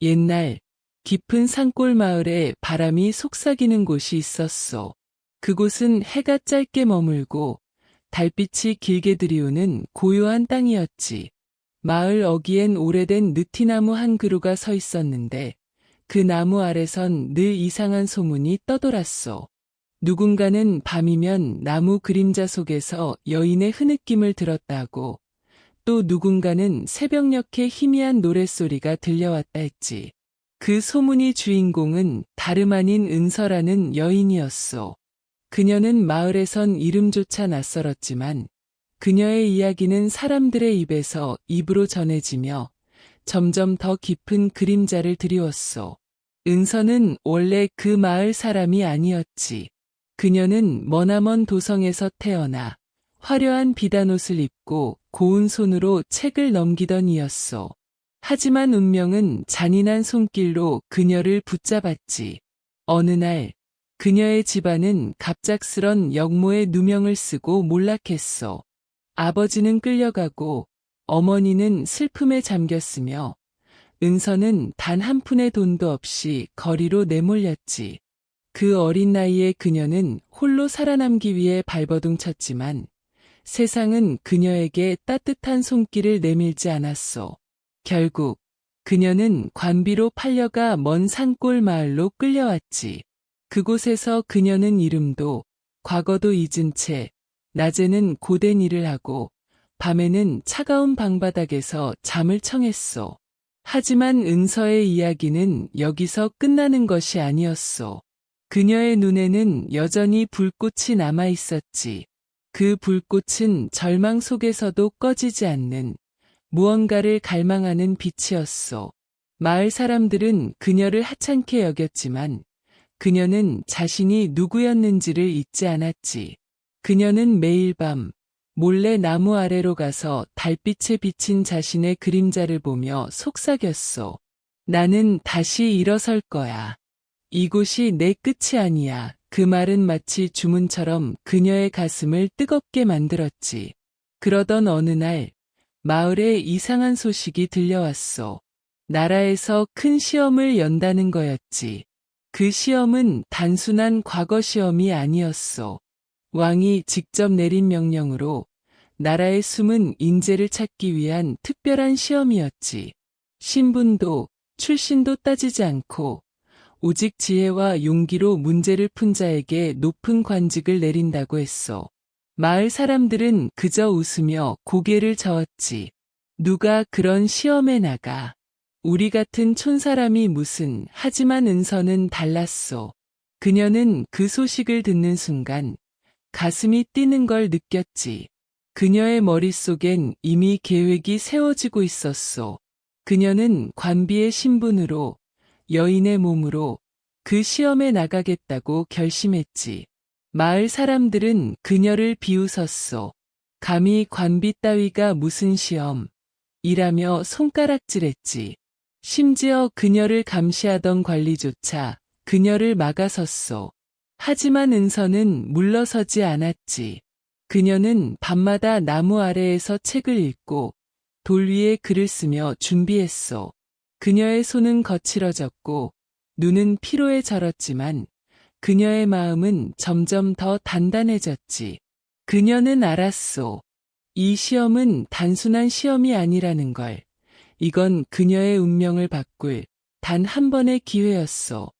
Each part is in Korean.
옛날 깊은 산골 마을에 바람이 속삭이는 곳이 있었소. 그곳은 해가 짧게 머물고 달빛이 길게 들이우는 고요한 땅이었지. 마을 어귀엔 오래된 느티나무 한 그루가 서 있었는데 그 나무 아래선 늘 이상한 소문이 떠돌았소. 누군가는 밤이면 나무 그림자 속에서 여인의 흐느낌을 들었다고 또 누군가는 새벽녘에 희미한 노랫소리가 들려왔다 했지. 그 소문의 주인공은 다름 아닌 은서라는 여인이었소. 그녀는 마을에선 이름조차 낯설었지만 그녀의 이야기는 사람들의 입에서 입으로 전해지며 점점 더 깊은 그림자를 드리웠소. 은서는 원래 그 마을 사람이 아니었지. 그녀는 머나먼 도성에서 태어나 화려한 비단옷을 입고 고운 손으로 책을 넘기던 이였소. 하지만 운명은 잔인한 손길로 그녀를 붙잡았지. 어느 날 그녀의 집안은 갑작스런 역모의 누명을 쓰고 몰락했소. 아버지는 끌려가고 어머니는 슬픔에 잠겼으며 은서는 단 한 푼의 돈도 없이 거리로 내몰렸지. 그 어린 나이에 그녀는 홀로 살아남기 위해 발버둥 쳤지만 세상은 그녀에게 따뜻한 손길을 내밀지 않았소. 결국 그녀는 관비로 팔려가 먼 산골 마을로 끌려왔지. 그곳에서 그녀는 이름도 과거도 잊은 채 낮에는 고된 일을 하고 밤에는 차가운 방바닥에서 잠을 청했소. 하지만 은서의 이야기는 여기서 끝나는 것이 아니었소. 그녀의 눈에는 여전히 불꽃이 남아 있었지. 그 불꽃은 절망 속에서도 꺼지지 않는 무언가를 갈망하는 빛이었소. 마을 사람들은 그녀를 하찮게 여겼지만 그녀는 자신이 누구였는지를 잊지 않았지. 그녀는 매일 밤 몰래 나무 아래로 가서 달빛에 비친 자신의 그림자를 보며 속삭였소. 나는 다시 일어설 거야. 이곳이 내 끝이 아니야. 그 말은 마치 주문처럼 그녀의 가슴을 뜨겁게 만들었지. 그러던 어느 날 마을에 이상한 소식이 들려왔소. 나라에서 큰 시험을 연다는 거였지. 그 시험은 단순한 과거 시험이 아니었소. 왕이 직접 내린 명령으로 나라의 숨은 인재를 찾기 위한 특별한 시험이었지. 신분도 출신도 따지지 않고 오직 지혜와 용기로 문제를 푼 자에게 높은 관직을 내린다고 했어. 마을 사람들은 그저 웃으며 고개를 저었지. 누가 그런 시험에 나가. 우리 같은 촌사람이 무슨, 하지만 은서는 달랐소. 그녀는 그 소식을 듣는 순간 가슴이 뛰는 걸 느꼈지. 그녀의 머릿속엔 이미 계획이 세워지고 있었소. 그녀는 관비의 신분으로 여인의 몸으로 그 시험에 나가겠다고 결심했지. 마을 사람들은 그녀를 비웃었소. 감히 관비 따위가 무슨 시험, 이라며 손가락질했지. 심지어 그녀를 감시하던 관리조차 그녀를 막아섰소. 하지만 은서는 물러서지 않았지. 그녀는 밤마다 나무 아래에서 책을 읽고 돌 위에 글을 쓰며 준비했소. 그녀의 손은 거칠어졌고 눈은 피로에 절었지만 그녀의 마음은 점점 더 단단해졌지. 그녀는 알았소. 이 시험은 단순한 시험이 아니라는 걸. 이건 그녀의 운명을 바꿀 단 한 번의 기회였소.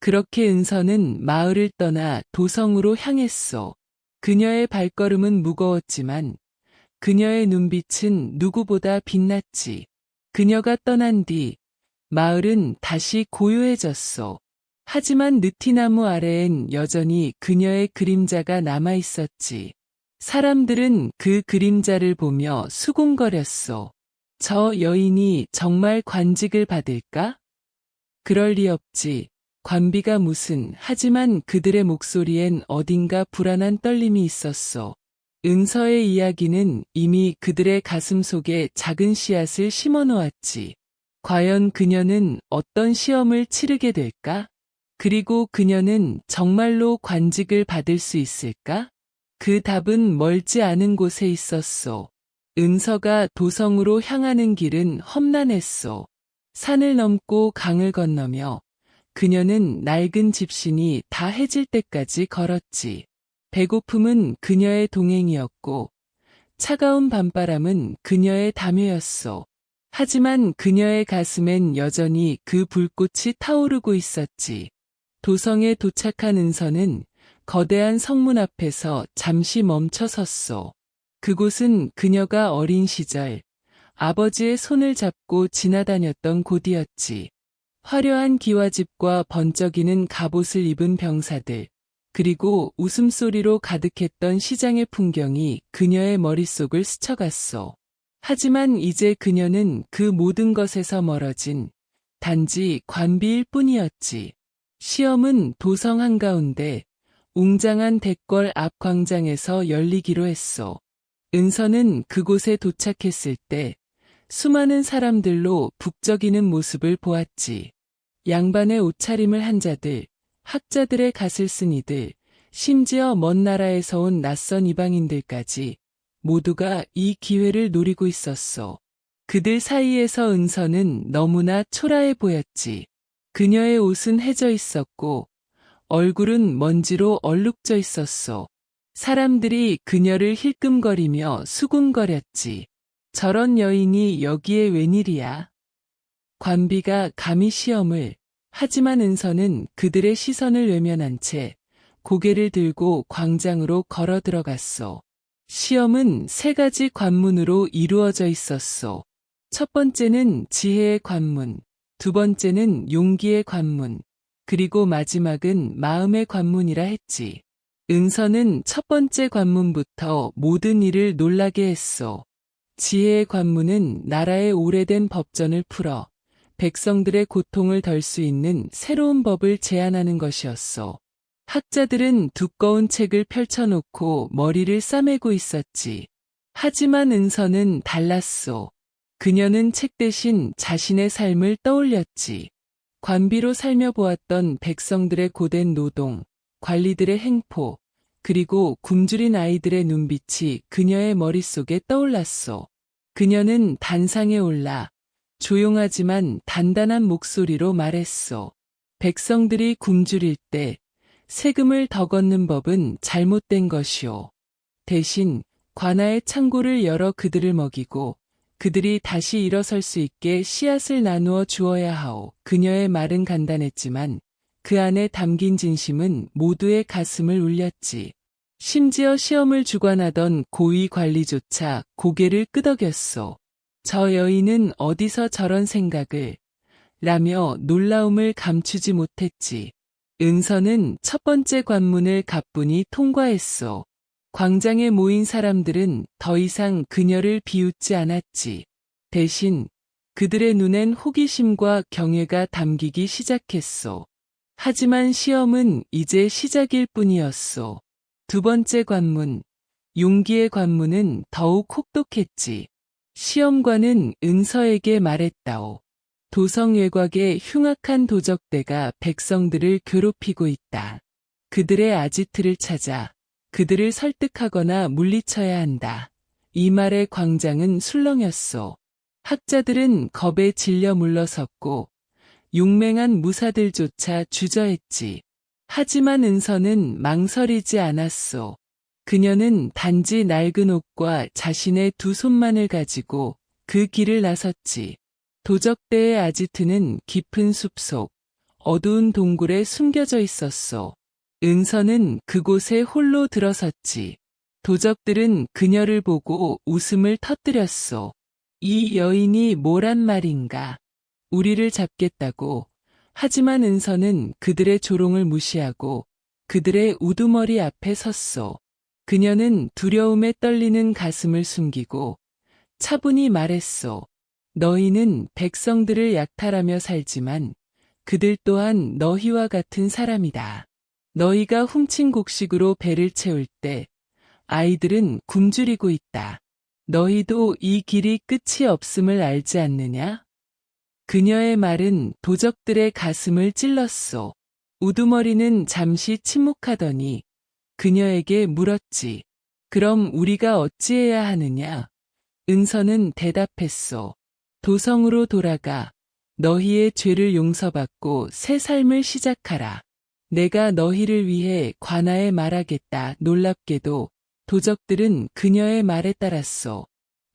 그렇게 은서는 마을을 떠나 도성으로 향했소. 그녀의 발걸음은 무거웠지만 그녀의 눈빛은 누구보다 빛났지. 그녀가 떠난 뒤 마을은 다시 고요해졌소. 하지만 느티나무 아래엔 여전히 그녀의 그림자가 남아 있었지. 사람들은 그 그림자를 보며 수군거렸소. 저 여인이 정말 관직을 받을까? 그럴 리 없지. 관비가 무슨, 하지만 그들의 목소리엔 어딘가 불안한 떨림이 있었소. 은서의 이야기는 이미 그들의 가슴 속에 작은 씨앗을 심어 놓았지. 과연 그녀는 어떤 시험을 치르게 될까? 그리고 그녀는 정말로 관직을 받을 수 있을까? 그 답은 멀지 않은 곳에 있었소. 은서가 도성으로 향하는 길은 험난했소. 산을 넘고 강을 건너며 그녀는 낡은 집신이 다 해질 때까지 걸었지. 배고픔은 그녀의 동행이었고 차가운 밤바람은 그녀의 담요였소. 하지만 그녀의 가슴엔 여전히 그 불꽃이 타오르고 있었지. 도성에 도착한 은서는 거대한 성문 앞에서 잠시 멈춰 섰소. 그곳은 그녀가 어린 시절 아버지의 손을 잡고 지나다녔던 곳이었지. 화려한 기와집과 번쩍이는 갑옷을 입은 병사들, 그리고 웃음소리로 가득했던 시장의 풍경이 그녀의 머릿속을 스쳐갔소. 하지만 이제 그녀는 그 모든 것에서 멀어진 단지 관비일 뿐이었지. 시험은 도성 한가운데 웅장한 대궐 앞 광장에서 열리기로 했소. 은서는 그곳에 도착했을 때 수많은 사람들로 북적이는 모습을 보았지. 양반의 옷차림을 한 자들, 학자들의 갓을 쓴 이들, 심지어 먼 나라에서 온 낯선 이방인들까지 모두가 이 기회를 노리고 있었어. 그들 사이에서 은서는 너무나 초라해 보였지. 그녀의 옷은 해져 있었고 얼굴은 먼지로 얼룩져 있었어. 사람들이 그녀를 힐끔거리며 수군거렸지. 저런 여인이 여기에 웬일이야? 관비가 감히 시험을 하지만 은서는 그들의 시선을 외면한 채 고개를 들고 광장으로 걸어 들어갔소. 시험은 세 가지 관문으로 이루어져 있었소. 첫 번째는 지혜의 관문, 두 번째는 용기의 관문, 그리고 마지막은 마음의 관문이라 했지. 은서는 첫 번째 관문부터 모든 일을 놀라게 했소. 지혜의 관문은 나라의 오래된 법전을 풀어 백성들의 고통을 덜 수 있는 새로운 법을 제안하는 것이었소. 학자들은 두꺼운 책을 펼쳐놓고 머리를 싸매고 있었지. 하지만 은서는 달랐소. 그녀는 책 대신 자신의 삶을 떠올렸지. 관비로 살며 보았던 백성들의 고된 노동, 관리들의 행포, 그리고 굶주린 아이들의 눈빛이 그녀의 머릿속에 떠올랐소. 그녀는 단상에 올라 조용하지만 단단한 목소리로 말했소. 백성들이 굶주릴 때 세금을 더 걷는 법은 잘못된 것이오. 대신 관아의 창고를 열어 그들을 먹이고 그들이 다시 일어설 수 있게 씨앗을 나누어 주어야 하오. 그녀의 말은 간단했지만 그 안에 담긴 진심은 모두의 가슴을 울렸지. 심지어 시험을 주관하던 고위 관리조차 고개를 끄덕였소. 저 여인은 어디서 저런 생각을 라며 놀라움을 감추지 못했지. 은서는 첫 번째 관문을 가뿐히 통과했소. 광장에 모인 사람들은 더 이상 그녀를 비웃지 않았지. 대신 그들의 눈엔 호기심과 경외가 담기기 시작했소. 하지만 시험은 이제 시작일 뿐이었소. 두 번째 관문, 용기의 관문은 더욱 혹독했지. 시험관은 은서에게 말했다오. 도성 외곽의 흉악한 도적대가 백성들을 괴롭히고 있다. 그들의 아지트를 찾아 그들을 설득하거나 물리쳐야 한다. 이 말에 광장은 술렁였소. 학자들은 겁에 질려 물러섰고 용맹한 무사들조차 주저했지. 하지만 은서는 망설이지 않았소. 그녀는 단지 낡은 옷과 자신의 두 손만을 가지고 그 길을 나섰지. 도적대의 아지트는 깊은 숲속, 어두운 동굴에 숨겨져 있었소. 은서는 그곳에 홀로 들어섰지. 도적들은 그녀를 보고 웃음을 터뜨렸소. 이 여인이 뭐란 말인가. 우리를 잡겠다고. 하지만 은서는 그들의 조롱을 무시하고 그들의 우두머리 앞에 섰소. 그녀는 두려움에 떨리는 가슴을 숨기고 차분히 말했소. 너희는 백성들을 약탈하며 살지만 그들 또한 너희와 같은 사람이다. 너희가 훔친 곡식으로 배를 채울 때 아이들은 굶주리고 있다. 너희도 이 길이 끝이 없음을 알지 않느냐? 그녀의 말은 도적들의 가슴을 찔렀소. 우두머리는 잠시 침묵하더니 그녀에게 물었지. 그럼 우리가 어찌해야 하느냐? 은서는 대답했소. 도성으로 돌아가 너희의 죄를 용서받고 새 삶을 시작하라. 내가 너희를 위해 관하에 말하겠다. 놀랍게도 도적들은 그녀의 말에 따랐소.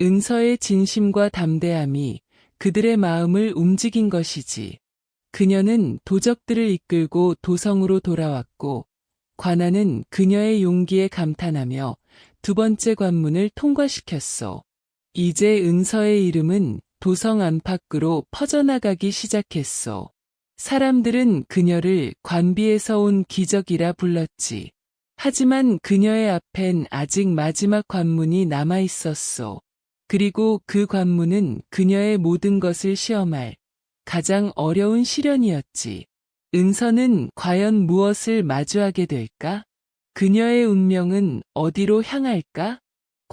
은서의 진심과 담대함이 그들의 마음을 움직인 것이지. 그녀는 도적들을 이끌고 도성으로 돌아왔고, 관아는 그녀의 용기에 감탄하며 두 번째 관문을 통과시켰소. 이제 은서의 이름은 도성 안팎으로 퍼져나가기 시작했소. 사람들은 그녀를 관비에서 온 기적이라 불렀지. 하지만 그녀의 앞엔 아직 마지막 관문이 남아 있었소. 그리고 그 관문은 그녀의 모든 것을 시험할 가장 어려운 시련이었지. 은서는 과연 무엇을 마주하게 될까? 그녀의 운명은 어디로 향할까?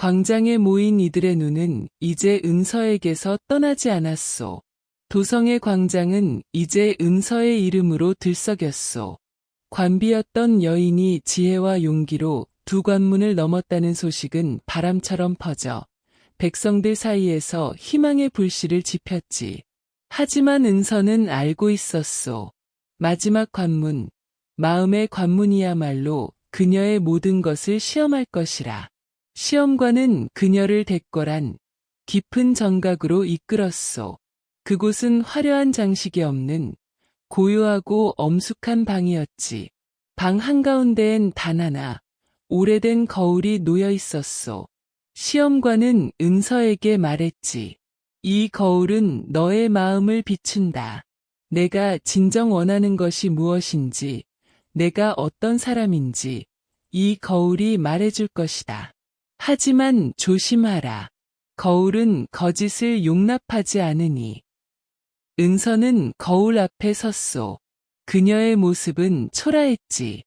광장에 모인 이들의 눈은 이제 은서에게서 떠나지 않았소. 도성의 광장은 이제 은서의 이름으로 들썩였소. 관비였던 여인이 지혜와 용기로 두 관문을 넘었다는 소식은 바람처럼 퍼져 백성들 사이에서 희망의 불씨를 지폈지. 하지만 은서는 알고 있었소. 마지막 관문, 마음의 관문이야말로 그녀의 모든 것을 시험할 것이라. 시험관은 그녀를 대궐한 깊은 정각으로 이끌었소. 그곳은 화려한 장식이 없는 고요하고 엄숙한 방이었지. 방 한가운데엔 단 하나 오래된 거울이 놓여 있었소. 시험관은 은서에게 말했지. 이 거울은 너의 마음을 비춘다. 내가 진정 원하는 것이 무엇인지, 내가 어떤 사람인지, 이 거울이 말해줄 것이다. 하지만 조심하라. 거울은 거짓을 용납하지 않으니. 은서는 거울 앞에 섰소. 그녀의 모습은 초라했지.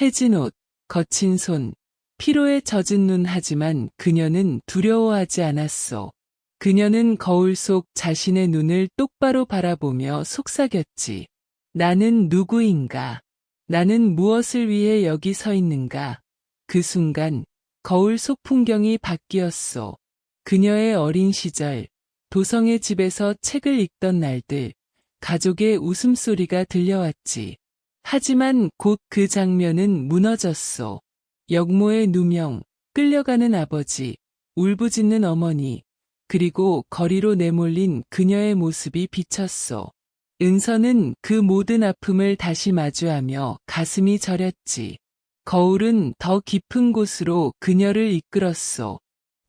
해진 옷, 거친 손, 피로에 젖은 눈 하지만 그녀는 두려워하지 않았소. 그녀는 거울 속 자신의 눈을 똑바로 바라보며 속삭였지. 나는 누구인가? 나는 무엇을 위해 여기 서 있는가? 그 순간 거울 속 풍경이 바뀌었소. 그녀의 어린 시절, 도성의 집에서 책을 읽던 날들, 가족의 웃음소리가 들려왔지. 하지만 곧 그 장면은 무너졌소. 역모의 누명, 끌려가는 아버지, 울부짖는 어머니, 그리고 거리로 내몰린 그녀의 모습이 비쳤소. 은서는 그 모든 아픔을 다시 마주하며 가슴이 저렸지. 거울은 더 깊은 곳으로 그녀를 이끌었소.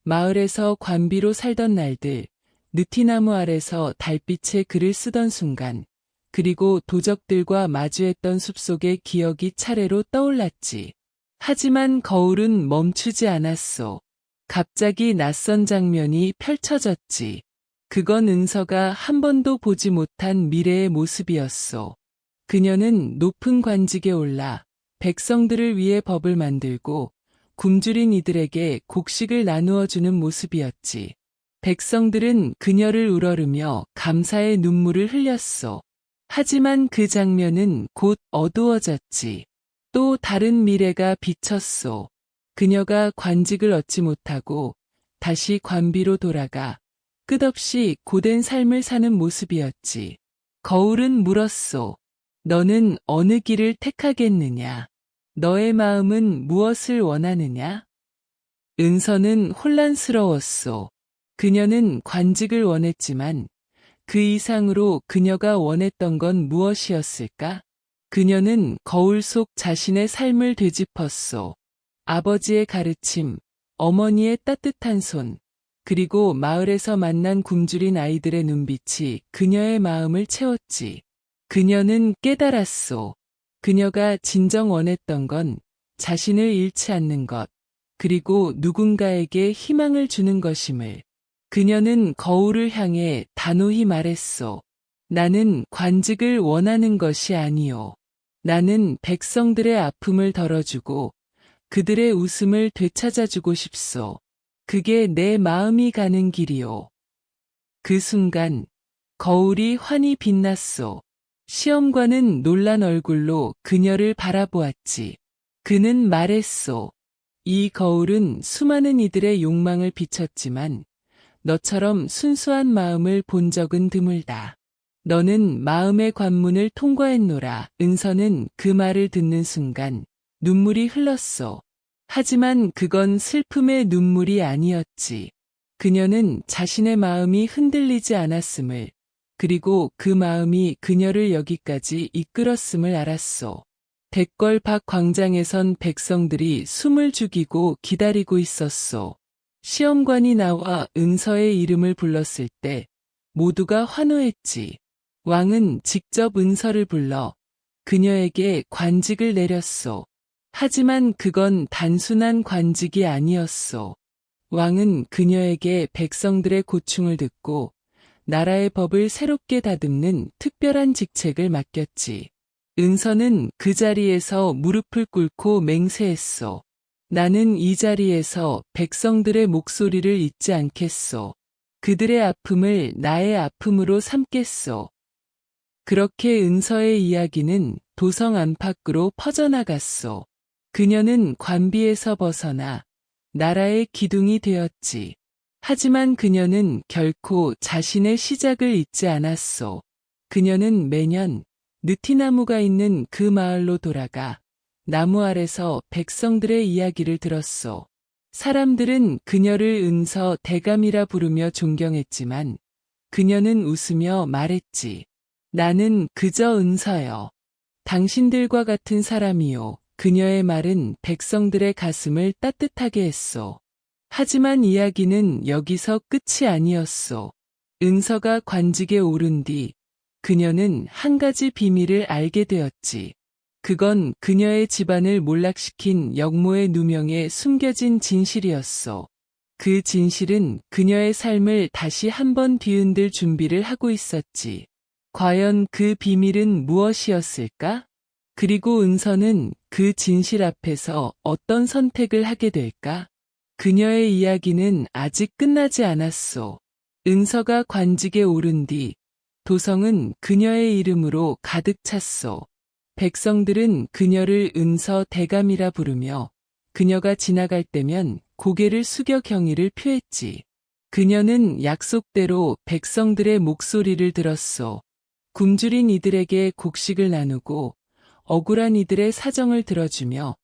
마을에서 관비로 살던 날들, 느티나무 아래서 달빛에 글을 쓰던 순간, 그리고 도적들과 마주했던 숲속의 기억이 차례로 떠올랐지. 하지만 거울은 멈추지 않았소. 갑자기 낯선 장면이 펼쳐졌지. 그건 은서가 한 번도 보지 못한 미래의 모습이었소. 그녀는 높은 관직에 올라 백성들을 위해 법을 만들고 굶주린 이들에게 곡식을 나누어 주는 모습이었지. 백성들은 그녀를 우러르며 감사의 눈물을 흘렸소. 하지만 그 장면은 곧 어두워졌지. 또 다른 미래가 비쳤소. 그녀가 관직을 얻지 못하고 다시 관비로 돌아가 끝없이 고된 삶을 사는 모습이었지. 거울은 물었소. 너는 어느 길을 택하겠느냐? 너의 마음은 무엇을 원하느냐? 은서는 혼란스러웠소. 그녀는 관직을 원했지만 그 이상으로 그녀가 원했던 건 무엇이었을까? 그녀는 거울 속 자신의 삶을 되짚었소. 아버지의 가르침, 어머니의 따뜻한 손, 그리고 마을에서 만난 굶주린 아이들의 눈빛이 그녀의 마음을 채웠지. 그녀는 깨달았소. 그녀가 진정 원했던 건 자신을 잃지 않는 것, 그리고 누군가에게 희망을 주는 것임을. 그녀는 거울을 향해 단호히 말했소. 나는 관직을 원하는 것이 아니오. 나는 백성들의 아픔을 덜어주고 그들의 웃음을 되찾아주고 싶소. 그게 내 마음이 가는 길이오. 그 순간 거울이 환히 빛났소. 시험관은 놀란 얼굴로 그녀를 바라보았지. 그는 말했소. 이 거울은 수많은 이들의 욕망을 비췄지만 너처럼 순수한 마음을 본 적은 드물다. 너는 마음의 관문을 통과했노라. 은서는 그 말을 듣는 순간 눈물이 흘렀소. 하지만 그건 슬픔의 눈물이 아니었지. 그녀는 자신의 마음이 흔들리지 않았음을, 그리고 그 마음이 그녀를 여기까지 이끌었음을 알았소. 백걸 밖 광장에선 백성들이 숨을 죽이고 기다리고 있었소. 시험관이 나와 은서의 이름을 불렀을 때 모두가 환호했지. 왕은 직접 은서를 불러 그녀에게 관직을 내렸소. 하지만 그건 단순한 관직이 아니었소. 왕은 그녀에게 백성들의 고충을 듣고 나라의 법을 새롭게 다듬는 특별한 직책을 맡겼지. 은서는 그 자리에서 무릎을 꿇고 맹세했소. 나는 이 자리에서 백성들의 목소리를 잊지 않겠소. 그들의 아픔을 나의 아픔으로 삼겠소. 그렇게 은서의 이야기는 도성 안팎으로 퍼져나갔소. 그녀는 관비에서 벗어나 나라의 기둥이 되었지. 하지만 그녀는 결코 자신의 시작을 잊지 않았소. 그녀는 매년 느티나무가 있는 그 마을로 돌아가 나무 아래서 백성들의 이야기를 들었소. 사람들은 그녀를 은서 대감이라 부르며 존경했지만 그녀는 웃으며 말했지. 나는 그저 은서요. 당신들과 같은 사람이요. 그녀의 말은 백성들의 가슴을 따뜻하게 했소. 하지만 이야기는 여기서 끝이 아니었소. 은서가 관직에 오른 뒤 그녀는 한 가지 비밀을 알게 되었지. 그건 그녀의 집안을 몰락시킨 역모의 누명에 숨겨진 진실이었어. 그 진실은 그녀의 삶을 다시 한번 뒤흔들 준비를 하고 있었지. 과연 그 비밀은 무엇이었을까? 그리고 은서는 그 진실 앞에서 어떤 선택을 하게 될까? 그녀의 이야기는 아직 끝나지 않았소. 은서가 관직에 오른 뒤 도성은 그녀의 이름으로 가득 찼소. 백성들은 그녀를 은서 대감이라 부르며 그녀가 지나갈 때면 고개를 숙여 경의를 표했지. 그녀는 약속대로 백성들의 목소리를 들었소. 굶주린 이들에게 곡식을 나누고 억울한 이들의 사정을 들어주며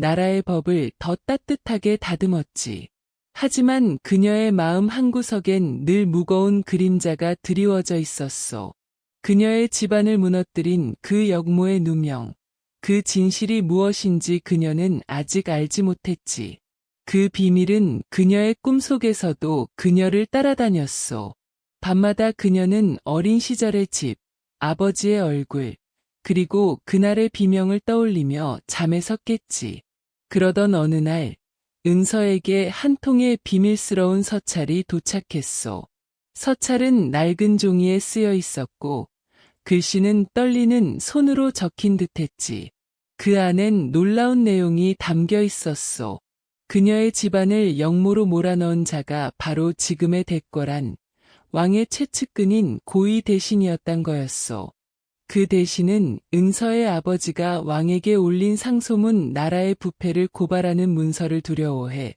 나라의 법을 더 따뜻하게 다듬었지. 하지만 그녀의 마음 한구석엔 늘 무거운 그림자가 드리워져 있었소. 그녀의 집안을 무너뜨린 그 역모의 누명, 그 진실이 무엇인지 그녀는 아직 알지 못했지. 그 비밀은 그녀의 꿈속에서도 그녀를 따라다녔소. 밤마다 그녀는 어린 시절의 집, 아버지의 얼굴, 그리고 그날의 비명을 떠올리며 잠에서 깼지. 그러던 어느 날, 은서에게 한 통의 비밀스러운 서찰이 도착했소. 서찰은 낡은 종이에 쓰여 있었고 글씨는 떨리는 손으로 적힌 듯했지. 그 안엔 놀라운 내용이 담겨 있었소. 그녀의 집안을 영모로 몰아넣은 자가 바로 지금의 대궐한 왕의 최측근인 고위 대신이었단 거였소. 그 대신은 은서의 아버지가 왕에게 올린 상소문 나라의 부패를 고발하는 문서를 두려워해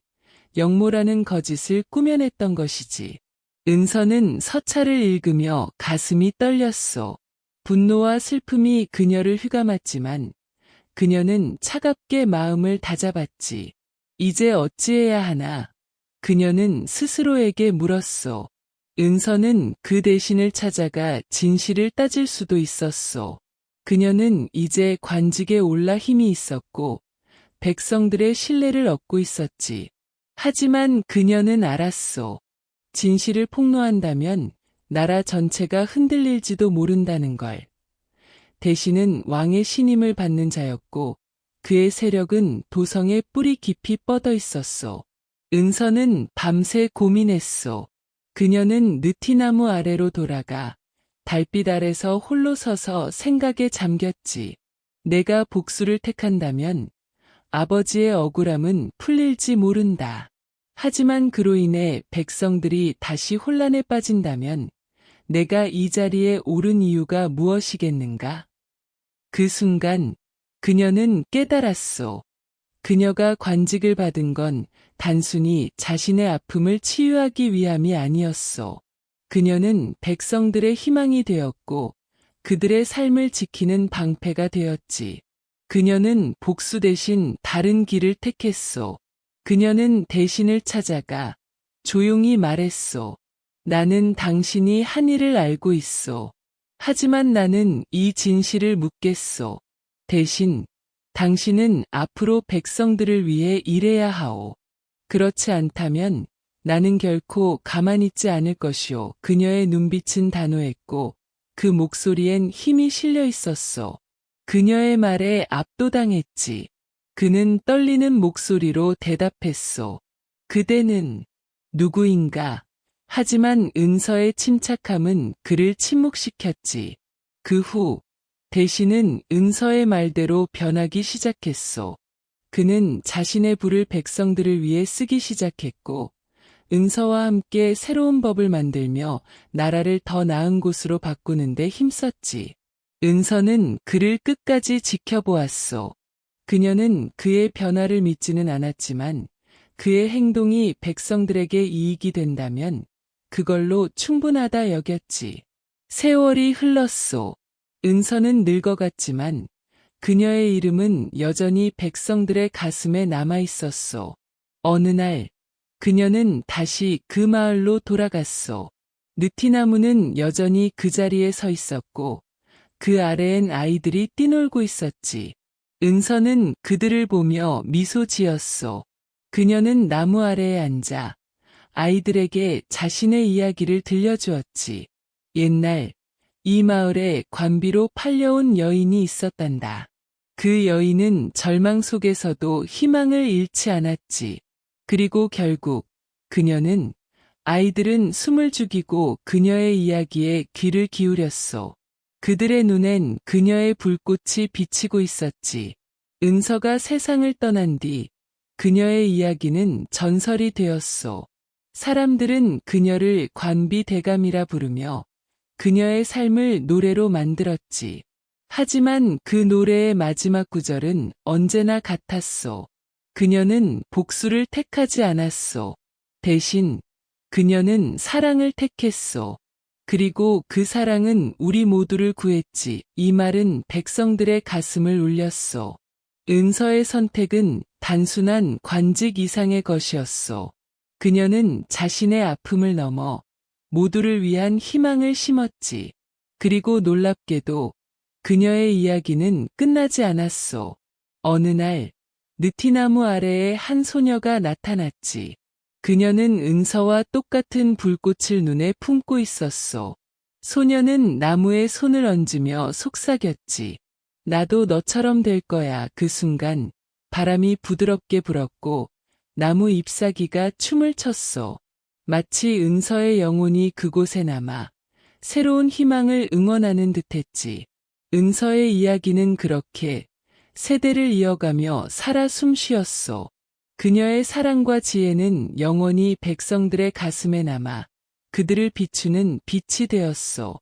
영모라는 거짓을 꾸며냈던 것이지. 은서는 서찰을 읽으며 가슴이 떨렸소. 분노와 슬픔이 그녀를 휘감았지만 그녀는 차갑게 마음을 다잡았지. 이제 어찌해야 하나? 그녀는 스스로에게 물었소. 은서는 그 대신을 찾아가 진실을 따질 수도 있었소. 그녀는 이제 관직에 올라 힘이 있었고 백성들의 신뢰를 얻고 있었지. 하지만 그녀는 알았소. 진실을 폭로한다면 나라 전체가 흔들릴지도 모른다는 걸. 대신은 왕의 신임을 받는 자였고 그의 세력은 도성의 뿌리 깊이 뻗어 있었소. 은서는 밤새 고민했소. 그녀는 느티나무 아래로 돌아가 달빛 아래서 홀로 서서 생각에 잠겼지. 내가 복수를 택한다면 아버지의 억울함은 풀릴지 모른다. 하지만 그로 인해 백성들이 다시 혼란에 빠진다면 내가 이 자리에 오른 이유가 무엇이겠는가? 그 순간 그녀는 깨달았소. 그녀가 관직을 받은 건 단순히 자신의 아픔을 치유하기 위함이 아니었소. 그녀는 백성들의 희망이 되었고 그들의 삶을 지키는 방패가 되었지. 그녀는 복수 대신 다른 길을 택했소. 그녀는 대신을 찾아가 조용히 말했소. 나는 당신이 한 일을 알고 있소. 하지만 나는 이 진실을 묻겠소. 대신 당신은 앞으로 백성들을 위해 일해야 하오. 그렇지 않다면 나는 결코 가만히 있지 않을 것이오. 그녀의 눈빛은 단호했고 그 목소리엔 힘이 실려 있었소. 그녀의 말에 압도당했지. 그는 떨리는 목소리로 대답했소. 그대는 누구인가? 하지만 은서의 침착함은 그를 침묵시켰지. 그 후 대신은 은서의 말대로 변하기 시작했소. 그는 자신의 부를 백성들을 위해 쓰기 시작했고, 은서와 함께 새로운 법을 만들며 나라를 더 나은 곳으로 바꾸는 데 힘썼지. 은서는 그를 끝까지 지켜보았소. 그녀는 그의 변화를 믿지는 않았지만 그의 행동이 백성들에게 이익이 된다면 그걸로 충분하다 여겼지. 세월이 흘렀소. 은서는 늙어갔지만 그녀의 이름은 여전히 백성들의 가슴에 남아 있었소. 어느 날 그녀는 다시 그 마을로 돌아갔소. 느티나무는 여전히 그 자리에 서 있었고 그 아래엔 아이들이 뛰놀고 있었지. 은서는 그들을 보며 미소 지었소. 그녀는 나무 아래에 앉아 아이들에게 자신의 이야기를 들려주었지. 옛날 이 마을에 관비로 팔려온 여인이 있었단다. 그 여인은 절망 속에서도 희망을 잃지 않았지. 그리고 결국 그녀는 아이들은 숨을 죽이고 그녀의 이야기에 귀를 기울였소. 그들의 눈엔 그녀의 불꽃이 비치고 있었지. 은서가 세상을 떠난 뒤 그녀의 이야기는 전설이 되었소. 사람들은 그녀를 관비 대감이라 부르며 그녀의 삶을 노래로 만들었지. 하지만 그 노래의 마지막 구절은 언제나 같았소. 그녀는 복수를 택하지 않았소. 대신 그녀는 사랑을 택했소. 그리고 그 사랑은 우리 모두를 구했지. 이 말은 백성들의 가슴을 울렸소. 은서의 선택은 단순한 관직 이상의 것이었소. 그녀는 자신의 아픔을 넘어 모두를 위한 희망을 심었지. 그리고 놀랍게도 그녀의 이야기는 끝나지 않았소. 어느 날 느티나무 아래에 한 소녀가 나타났지. 그녀는 은서와 똑같은 불꽃을 눈에 품고 있었소. 소녀는 나무에 손을 얹으며 속삭였지. 나도 너처럼 될 거야. 그 순간 바람이 부드럽게 불었고 나무 잎사귀가 춤을 췄소. 마치 은서의 영혼이 그곳에 남아 새로운 희망을 응원하는 듯했지. 은서의 이야기는 그렇게 세대를 이어가며 살아 숨쉬었소. 그녀의 사랑과 지혜는 영원히 백성들의 가슴에 남아 그들을 비추는 빛이 되었소.